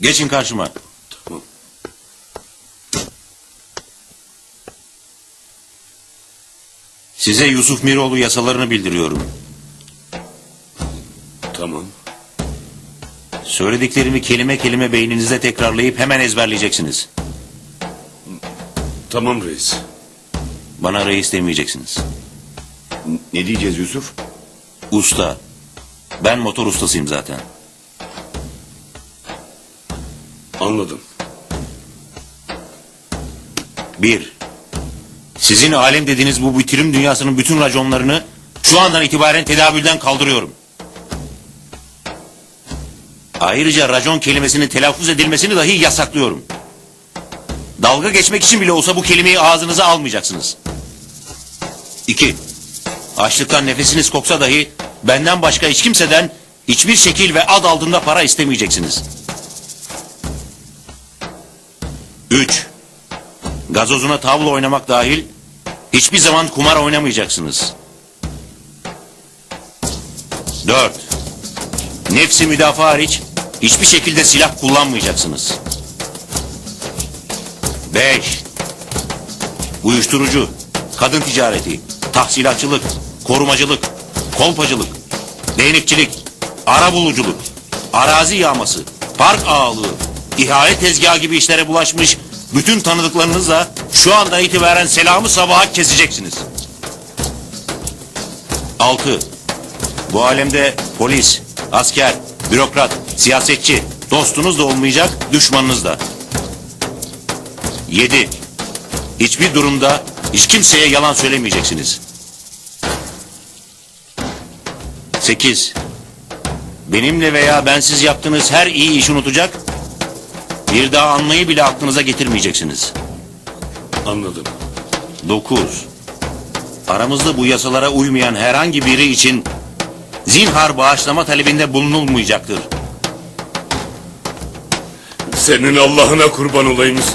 Geçin karşıma. Tamam. Size Yusuf Miroğlu yasalarını bildiriyorum. Tamam. Söylediklerimi kelime kelime beyninizde tekrarlayıp hemen ezberleyeceksiniz. Tamam reis. Bana reis demeyeceksiniz. Ne diyeceğiz Yusuf? Usta. Ben motor ustasıyım zaten. Anladım. Bir. Sizin alem dediğiniz bu bitirim dünyasının bütün raconlarını şu andan itibaren tedavülden kaldırıyorum. Ayrıca racon kelimesinin telaffuz edilmesini dahi yasaklıyorum. Dalga geçmek için bile olsa bu kelimeyi ağzınıza almayacaksınız. İki. Açlıktan nefesiniz koksa dahi benden başka hiç kimseden hiçbir şekil ve ad altında para istemeyeceksiniz. Üç. Gazozuna tavla oynamak dahil hiçbir zaman kumar oynamayacaksınız. Dört. Nefsi müdafaa hariç hiçbir şekilde silah kullanmayacaksınız. Beş. Uyuşturucu, kadın ticareti, tahsilatçılık, korumacılık, kolpacılık, değnekçilik, arabuluculuk, arazi yağması, park ağalığı, ihale tezgahı gibi işlere bulaşmış bütün tanıdıklarınızla şu anda itibaren selamı sabaha keseceksiniz. Altı. Bu alemde polis, asker, bürokrat, siyasetçi, dostunuz da olmayacak, düşmanınız da. Yedi. Hiçbir durumda hiç kimseye yalan söylemeyeceksiniz. Sekiz. Benimle veya bensiz yaptığınız her iyi iş unutacak, bir daha anmayı bile aklınıza getirmeyeceksiniz. Anladım. 9. Aramızda bu yasalara uymayan herhangi biri için zinhar bağışlama talebinde bulunulmayacaktır. Senin Allah'ına kurban olayımız.